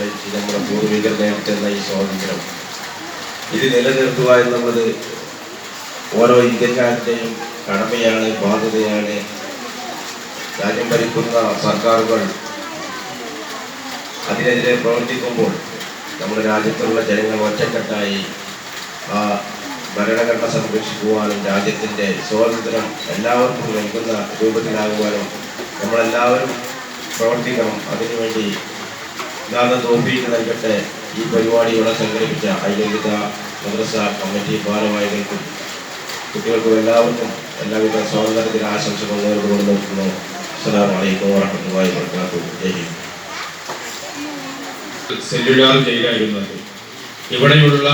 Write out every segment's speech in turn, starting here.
കഴിച്ച് നമ്മുടെ പൂർവികർ നേടിത്തന്ന ഈ സ്വാതന്ത്ര്യം. ഇത് നിലനിർത്തുക എന്നുള്ളത് ഓരോ ഇന്ത്യക്കാരന്റെയും കടമയാണ് ബാധ്യതയാണ്. രാജ്യം ഭരിക്കുന്ന സർക്കാരുകൾ അതിനെതിരെ പ്രവർത്തിക്കുമ്പോൾ നമ്മുടെ രാജ്യത്തുള്ള ജനങ്ങൾ ഒറ്റക്കെട്ടായി ആ ഭരണഘടന സംരക്ഷിക്കുവാനും രാജ്യത്തിന്റെ സ്വാതന്ത്ര്യം എല്ലാവർക്കും നൽകുന്ന രൂപത്തിലാകുവാനും നമ്മളെല്ലാവരും പ്രവർത്തിക്കണം. അതിനുവേണ്ടി നാളെ തോഫീക്ക് നൽകട്ടെ ഈ പരിപാടി ഇവിടെ സംഘടിപ്പിച്ച ഐലലിത മദ്രസ കമ്മിറ്റി ഭാരവാഹികൾക്കും കുട്ടികൾക്കും എല്ലാവർക്കും എല്ലാവിധ സ്വാതന്ത്ര്യത്തിന് ആശംസകൾ നേർന്നുകൊണ്ട് നിർത്തുന്നു. വറഹ്മത്തുള്ളാഹി വബറകാതുഹു. ജയ് സെല്ലുലാർ ജയിലായിരുന്നത് ഇവിടെയുള്ള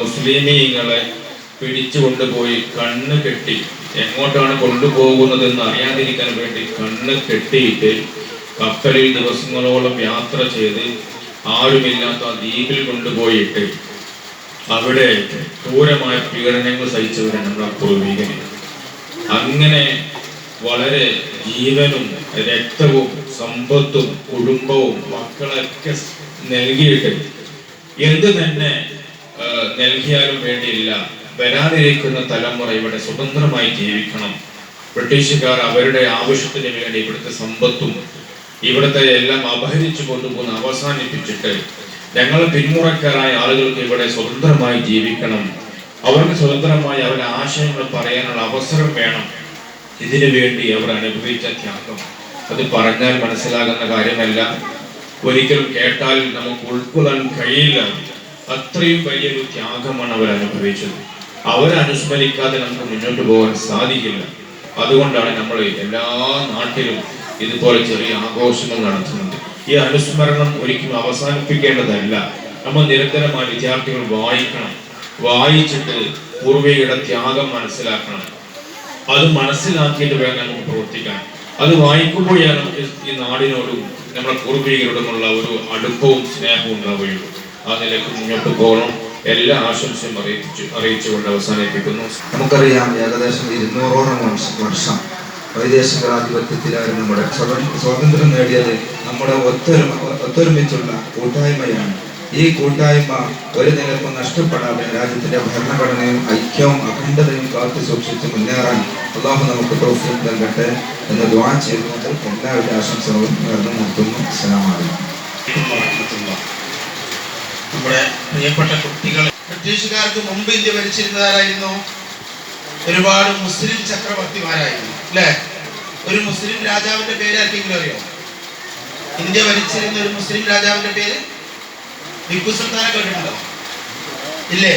മുസ്ലിമീങ്ങളെ പിടിച്ചു കൊണ്ടുപോയി കണ്ണ് കെട്ടി എങ്ങോട്ടാണ് കൊണ്ടുപോകുന്നതെന്ന് അറിയാതിരിക്കാൻ വേണ്ടി കണ്ണ് കെട്ടിയിട്ട് കപ്പലിൽ ദിവസങ്ങളോളം യാത്ര ചെയ്ത് ആരുമില്ലാത്ത ദ്വീപിൽ കൊണ്ടുപോയിട്ട് അവിടെ ക്രൂരമായ പീഡനങ്ങൾ സഹിച്ചവരാണ് നമ്മുടെ പൂർവികര് അങ്ങനെ വളരെ ജീവനും രക്തവും സമ്പത്തും കുടുംബവും മക്കളൊക്കെ നൽകിയിട്ട് എന്ത് തന്നെ നൽകിയാലും വേണ്ടിയില്ല. വരാതിരിക്കുന്ന തലമുറ ഇവിടെ സ്വതന്ത്രമായി ജീവിക്കണം. ബ്രിട്ടീഷുകാർ അവരുടെ ആവശ്യത്തിന് വേണ്ടി ഇവിടുത്തെ സമ്പത്തും ഇവിടുത്തെ എല്ലാം അപഹരിച്ചു കൊണ്ടുപോകുന്ന അവസാനിപ്പിച്ചിട്ട് ഞങ്ങൾ പിന്മുറക്കാരായ ആളുകൾക്ക് ഇവിടെ സ്വതന്ത്രമായി ജീവിക്കണം. അവർക്ക് സ്വതന്ത്രമായി അവരുടെ ആശയങ്ങൾ പറയാനുള്ള അവസരം വേണം. ഇതിനു വേണ്ടി അവർ അനുഭവിച്ച ത്യാഗം. അത് പറഞ്ഞാൽ മനസ്സിലാകുന്ന കാര്യമല്ല. ഒരിക്കലും കേട്ടാൽ നമുക്ക് ഉൾക്കൊള്ളാൻ കഴിയില്ല. അത്രയും വലിയൊരു ത്യാഗമാണ് അവർ അനുഭവിച്ചത്. അവരെ അനുസ്മരിക്കാതെ നമുക്ക് മുന്നോട്ട് പോകാൻ സാധിക്കില്ല. അതുകൊണ്ടാണ് നമ്മൾ എല്ലാ നാട്ടിലും ഇതുപോലെ ചെറിയ ആഘോഷങ്ങൾ നടത്തുന്നുണ്ട്. ഈ അനുസ്മരണം ഒരിക്കലും അവസാനിപ്പിക്കേണ്ടതല്ല. നമ്മൾ നിരന്തരമായി വിദ്യാർത്ഥികൾ വായിക്കണം. വായിച്ചിട്ട് പൂർവികയുടെ ത്യാഗം മനസ്സിലാക്കണം. അത് മനസ്സിലാക്കിയിട്ട് വേണം നമുക്ക് പ്രവർത്തിക്കാൻ. അത് വായിക്കുമ്പോഴാണ് ഈ നാടിനോടും നമ്മുടെ പൂർവികരോടുമുള്ള ഒരു അടുപ്പവും സ്നേഹവും ഉണ്ടാവുകയുള്ളൂ. ആ നിലയ്ക്ക് മുന്നോട്ട് പോകണം. എല്ലാ ആശംസയും അറിയിച്ചു അറിയിച്ചുകൊണ്ട് അവസാനിപ്പിക്കുന്നു. നമുക്കറിയാം ഏകദേശം ഇരുന്നൂറോളം വർഷം വൈദേശികാധിപത്യത്തിലായിരുന്നു നമ്മുടെ സ്വതം- സ്വാതന്ത്ര്യം നേടിയത് നമ്മുടെ ഒത്തൊരുമ ഒത്തൊരുമിച്ചുള്ള കൂട്ടായ്മയാണ്. ഈ കൂട്ടായ്മ ഒരു നിലക്കും നഷ്ടപ്പെടാതെ രാജ്യത്തിന്റെ ഭരണഘടനയും ഐക്യവും അഖണ്ഡതയും കാത്തു സൂക്ഷിച്ച് മുന്നേറാൻ അള്ളാഹു നമുക്ക് തൗഫീഖ് നൽകട്ടെ എന്ന് ദ്വാ ചെയ്യുന്നത് എല്ലാവരുടെ ആശംസകളും നേർന്നു നിർത്തുന്നു അസ്സലാമു അലൈക്കും. നമ്മുടെ പ്രിയപ്പെട്ട കുട്ടികൾ ബ്രിട്ടീഷുകാർക്ക് മുമ്പ് ഇന്ത്യ ഭരിച്ചിരുന്നതാരായിരുന്നു? ഒരുപാട് മുസ്ലിം ചക്രവർത്തിമാരായിരുന്നു അല്ലേ? ഒരു മുസ്ലിം രാജാവിന്റെ പേര് ആർക്കെങ്കിലും അറിയോ? ഇന്ത്യ ഭരിച്ചിരുന്ന ഒരു മുസ്ലിം രാജാവിന്റെ പേര് ടിപ്പു സുൽത്താനെ കേട്ടിട്ടുണ്ടോ? ഇല്ലേ?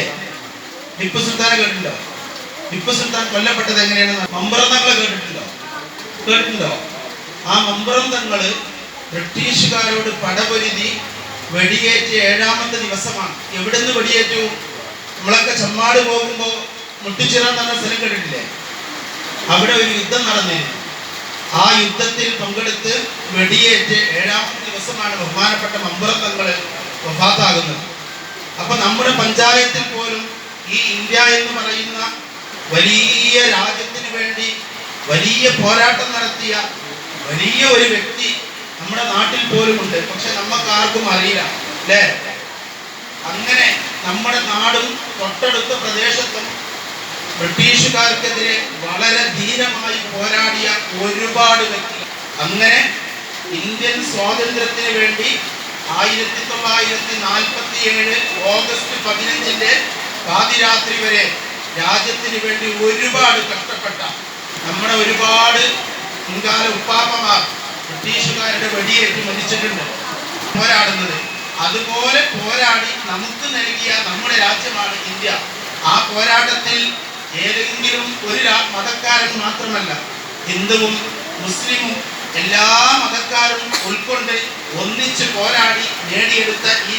ടിപ്പു സുൽത്താനെ കേട്ടിട്ടുണ്ടോ? ടിപ്പു സുൽത്താൻ കൊല്ലപ്പെട്ടത് എങ്ങനെയാണ് മമ്പറം തങ്ങളെ കേട്ടിട്ടുണ്ടോ? കേട്ടിട്ടുണ്ടോ? ആ മമ്പറം തങ്ങൾ ബ്രിട്ടീഷുകാരോട് പടപൊരുതി വെടിയേറ്റ് ഏഴാമത്തെ ദിവസമാണ്. എവിടെ നിന്ന് വെടിയേറ്റു? നമ്മളൊക്കെ ചമ്മാട് പോകുമ്പോ മുട്ടിച്ചിറ എന്ന് സ്ഥലം കേട്ടിട്ടില്ലേ അവിടെ ഒരു യുദ്ധം നടന്നിരുന്നു ആ യുദ്ധത്തിൽ പങ്കെടുത്ത് വെടിയേറ്റ് ഏഴാമത്തെ ദിവസമാണ് ബഹുമാനപ്പെട്ട മമ്പറം വഫാത്താകുന്നത്. അപ്പൊ നമ്മുടെ പഞ്ചായത്തിൽ പോലും ഈ ഇന്ത്യ എന്ന് പറയുന്ന വലിയ രാജ്യത്തിന് വേണ്ടി വലിയ പോരാട്ടം നടത്തിയ വലിയ ഒരു വ്യക്തി നമ്മുടെ നാട്ടിൽ പോലും ഉണ്ട് പക്ഷെ നമുക്ക് ആർക്കും അറിയില്ല. അല്ലേ? അങ്ങനെ നമ്മുടെ നാടും തൊട്ടടുത്ത പ്രദേശത്തും ബ്രിട്ടീഷുകാർക്കെതിരെ വളരെ ധീരമായി പോരാടിയ ഒരുപാട് വ്യക്തികൾ. അങ്ങനെ ഇന്ത്യൻ സ്വാതന്ത്ര്യത്തിന് വേണ്ടി ആയിരത്തി തൊള്ളായിരത്തി നാൽപ്പത്തി ഏഴ് ഓഗസ്റ്റ് പതിനഞ്ചിന്റെ പാതിരാത്രി വരെ രാജ്യത്തിന് വേണ്ടി ഒരുപാട് കഷ്ടപ്പെട്ട നമ്മുടെ ഒരുപാട് മുൻകാല ഉപ്പാപ്പമാർ ബ്രിട്ടീഷുകാരുടെ വെടിയേറ്റ് മരിച്ചിട്ടുണ്ട് പോരാടുന്നത്. അതുപോലെ പോരാടി നമുക്ക് നൽകിയ നമ്മുടെ രാജ്യമാണ് ഇന്ത്യ. ആ പോരാട്ടത്തിൽ ഏതെങ്കിലും ഒരു മതക്കാരൻ മാത്രമല്ല ഹിന്ദുവും മുസ്ലിമും എല്ലാ മതക്കാരും ഉൾക്കൊണ്ട് ഒന്നിച്ച് പോരാടി നേടിയെടുത്ത ഈ